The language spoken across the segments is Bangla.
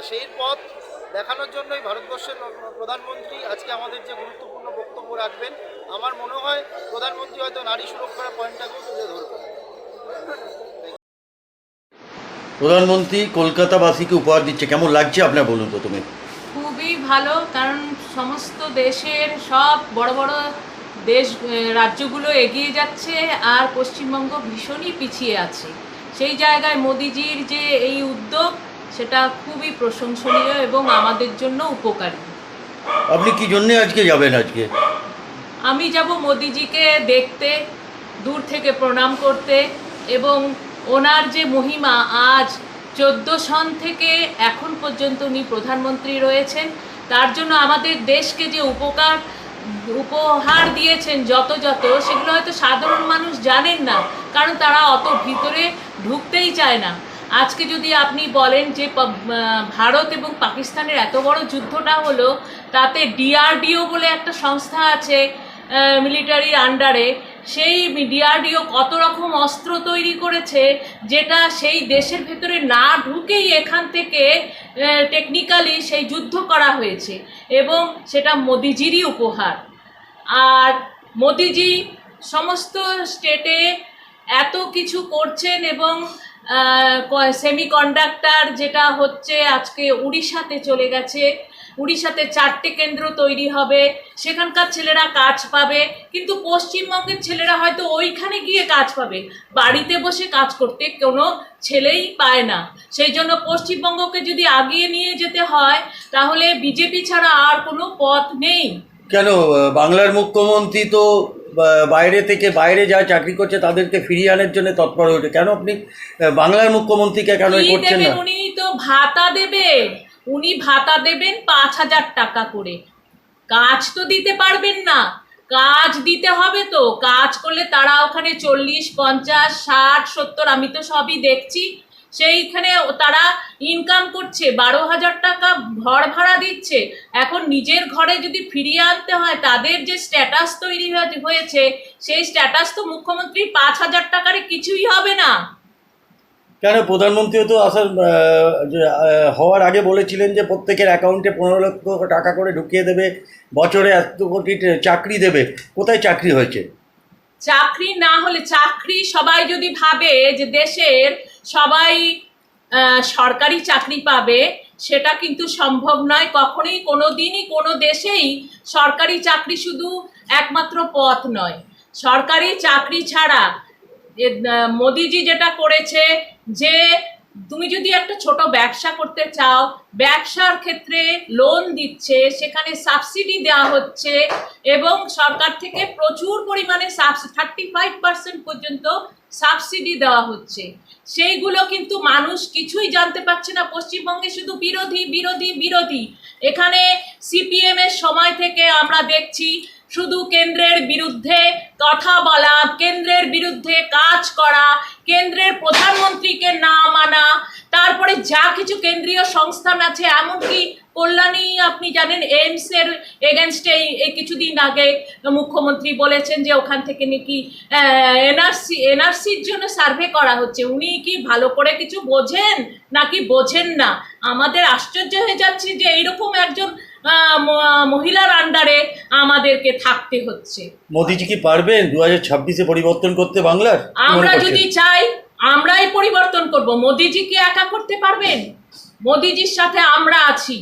তা সেই পথ দেখানোর জন্যই ভারতবর্ষের প্রধানমন্ত্রী আজকে আমাদের যে গুরুত্বপূর্ণ বক্তব্য রাখবেন আমার মনে হয় প্রধানমন্ত্রী হয়তো নারী সুরক্ষার পয়েন্টটাকেও তুলে ধরবেন। প্রধানমন্ত্রী কলকাতাবাসীকে উপহার দিচ্ছে। কেমন লাগছে আপনার বলুন প্রথমে? খুবই ভালো কারণ সমস্ত দেশের সব বড় বড় দেশ রাজ্যগুলো এগিয়ে যাচ্ছে আর পশ্চিমবঙ্গ ভীষণই পিছিয়ে আছে। সেই জায়গায় মোদিজির যে এই উদ্যোগ সেটা খুবই প্রশংসনীয় এবং আমাদের জন্য উপকারী। আপনি কি জন্য আজকে যাবেন আজকে? আমি যাব মোদিজিকে দেখতে দূর থেকে প্রণাম করতে এবং ওনার যে মহিমা আজ চোদ্দ সন থেকে এখন পর্যন্ত উনি প্রধানমন্ত্রী রয়েছেন তার জন্য আমাদের দেশকে যে উপকার উপহার দিয়েছেন যত যত সেগুলো হয়তো সাধারণ মানুষ জানেন না কারণ তারা অত ভিতরে ঢুকতেই চায় না। আজকে যদি আপনি বলেন যে ভারত এবং পাকিস্তানের এত বড় যুদ্ধটা হলো, তাতে ডিআরডিও বলে একটা সংস্থা আছে মিলিটারির আন্ডারে সেই ডিআরডিও কত রকম অস্ত্র তৈরি করেছে, যেটা সেই দেশের ভেতরে না ঢুকেই এখান থেকে টেকনিক্যালি সেই যুদ্ধ করা হয়েছে। এবং সেটা মোদিজিরই উপহার। আর মোদিজি সমস্ত স্টেটে এত কিছু করছেন এবং সেমিকন্ডাক্টর যেটা হচ্ছে আজকে উড়িষ্যাতে চলে গেছে। উড়িষ্যাতে চারটে কেন্দ্র তৈরি হবে। সেখানকার ছেলেরা কাজ পাবে। কিন্তু পশ্চিমবঙ্গের ছেলেরা হয়তো ওইখানে গিয়ে কাজ পাবে। বাড়িতে বসে কাজ করতে কোনো ছেলেই পায় না। সেই জন্য পশ্চিমবঙ্গকে যদি আগিয়ে নিয়ে যেতে হয়, তাহলে বিজেপি ছাড়া আর কোনো পথ নেই। কেন? বাংলার মুখ্যমন্ত্রী তো বাইরে থেকে বাইরে যা চাকরি করছে তাদেরকে ফিরিয়ে আনার জন্য তৎপর হয়ে ওঠে। কেন আপনি বাংলার মুখ্যমন্ত্রীকে কেন করছেন না? উনি তো ভাতা দেবে উনি ভাতা দেবেন পাঁচ হাজার টাকা করে। কাজ তো দিতে পারবেন না। কাজ দিতে হবে তো। কাজ করলে তারা ওখানে চল্লিশ পঞ্চাশ ষাট সত্তর আমি তো সবই দেখছি। সেইখানে তারা ইনকাম করছে বারো হাজার টাকা ঘর ভাড়া দিচ্ছে। এখন নিজের ঘরে যদি ফিরিয়ে আনতে হয় তাদের যে স্ট্যাটাস তৈরি হয়ে- হয়েছে সেই স্ট্যাটাস তো মুখ্যমন্ত্রী পাঁচ হাজার টাকারে কিছুই হবে না। কেন? প্রধানমন্ত্রীও তো আসার হওয়ার আগে বলেছিলেন যে প্রত্যেকের অ্যাকাউন্টে পনেরো লক্ষ টাকা করে ঢুকিয়ে দেবে বছরে এত কোটি চাকরি দেবে। কোথায় চাকরি হয়েছে? চাকরি না হলে চাকরি সবাই যদি ভাবে যে দেশের সবাই সরকারি চাকরি পাবে, সেটা কিন্তু সম্ভব নয়। কখনোই কোনো দিনই কোনো দেশেই সরকারি চাকরি শুধু একমাত্র পথ নয়। সরকারি চাকরি ছাড়া মোদিজি যেটা করেছে যে, তুমি যদি একটা ছোট ব্যবসা করতে চাও, ব্যবসার ক্ষেত্রে লোন দিচ্ছে, সেখানে সাবসিডি দেওয়া হচ্ছে এবং সরকার থেকে প্রচুর পরিমাণে সাবসি থার্টি ফাইভ পার্সেন্ট পর্যন্ত সাবসিডি দেওয়া হচ্ছে। সেইগুলো কিন্তু মানুষ কিছুই জানতে পারছে না। পশ্চিমবঙ্গে শুধু বিরোধী বিরোধী বিরোধী। এখানে সিপিএম এর সময় থেকে আমরা দেখছি শুধু কেন্দ্রের বিরুদ্ধে কথা বলা, কেন্দ্রের বিরুদ্ধে কাজ করা, কেন্দ্রের প্রধানমন্ত্রীকে না মানা, তারপরে যা কিছু কেন্দ্রীয় সংস্থান আছে, এমনকি কল্যাণী আপনি জানেন এইমসের এগেনস্টে এই কিছুদিন আগে মুখ্যমন্ত্রী বলেছেন যে ওখান থেকে নাকি এনআরসি এনআরসির জন্য সার্ভে করা হচ্ছে। উনি কি ভালো করে কিছু বোঝেন? নাকি বোঝেন না? আমাদের আশ্চর্য হয়ে যাচ্ছে যে এইরকম একজন মহিলার আন্ডারে আমাদেরকে থাকতে হচ্ছে। মোদিজি কি পারবেন দু হাজার ছাব্বিশে পরিবর্তন করতে বাংলার? আমরা যদি চাই আমরাই পরিবর্তন করব। মোদিজি কি একা করতে পারবেন? মোদিজির সাথে আমরা আছি।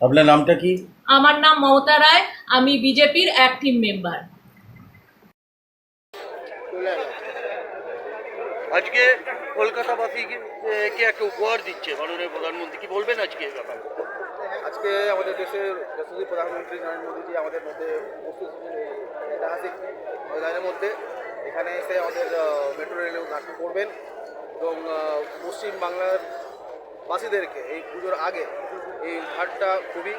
আপনার নামটা কি? আমার নাম মমতা রায় আমি বিজেপির অ্যাক্টিভ মেম্বার আজকে কলকাতাবাসীকে কে একটা উপহার দিচ্ছে মাননীয় প্রধানমন্ত্রী? কি বলবেন আজকে এই ব্যাপারে? আজকে আমাদের দেশের যশস্বী প্রধানমন্ত্রী নরেন্দ্র মোদীজি আমাদের মধ্যে উপস্থিত ঐতিহাসিক ময়দানের মধ্যে। এখানে এসে আমাদের মেট্রো রেলে উদ্ঘাটন করবেন এবং পশ্চিম বাংলার বাসীদেরকে এই পুজোর আগে এই ঘাটটা খুবই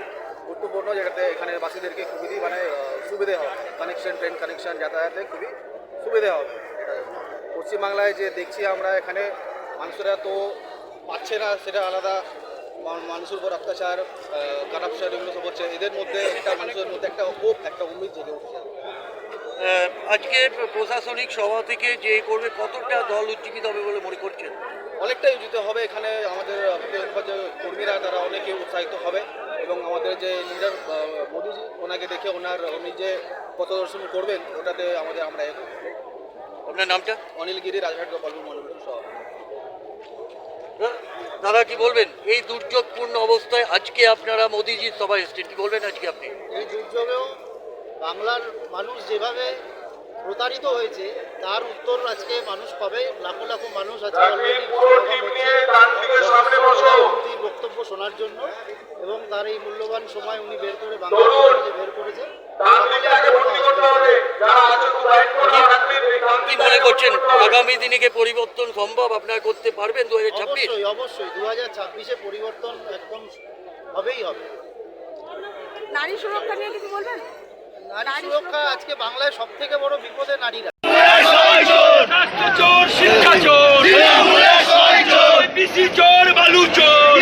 গুরুত্বপূর্ণ যেটাতে এখানে বাসীদেরকে খুবই মানে সুবিধে হবে। কানেকশন ট্রেন কানেকশন যাতায়াতে খুবই সুবিধে হবে। এটা পশ্চিমবাংলায় যে দেখছি আমরা এখানে, মানুষেরা তো পাচ্ছে না, সেটা আলাদা। মানুষের উপর অত্যাচার কারাপশন এগুলো সব হচ্ছে। এদের মধ্যে একটা মানুষের মধ্যে একটা হোপ একটা উম্মিদ জেগে উঠছে। আজকে প্রশাসনিক সভা থেকে যে করবে, কতটা দল উজ্জীবিত হবে বলে মনে করছেন? অনেকটাই উচিত হবে এখানে আমাদের যে কর্মীরা তারা অনেকে উৎসাহিত হবে এবং আমাদের যে লিডার মোদিজি ওনাকে দেখে ওনার উনি যে পথদর্শন করবেন ওটাতে আমাদের আমরা এক আপনার নামটা? অনিল গিরি রাজহাট গোপালপুর মন্ডল সহ দাদা কি বলবেন? এই দুর্যোগপূর্ণ অবস্থায় আজকে আপনারা মোদিজির সভায় এসছেন কি বলবেন আজকে আপনি? এই দুর্যোগেও বাংলার মানুষ যেভাবে প্রতারিত হয়েছে তার উত্তর আজকে মানুষ পাবে। লাখো লাখো মানুষ আজকে বক্তব্য শোনার জন্য এবং তার এই মূল্যবান সময় উনি বের করে যে বের করেছে কি মনে করছেন আগামী দিনে কি পরিবর্তন সম্ভব? আপনারা করতে পারবেন দু হাজার ছাব্বিশ? অবশ্যই অবশ্যই। দু হাজার ছাব্বিশে পরিবর্তন একদম হবেই হবে। নারী সুরক্ষা নিয়ে কিছু বলবেন? নারী সুরক্ষা আজকে বাংলায় সব থেকে বড় বিপদে নারীরা। শিক্ষা চোর বিসি চোর বালু চোর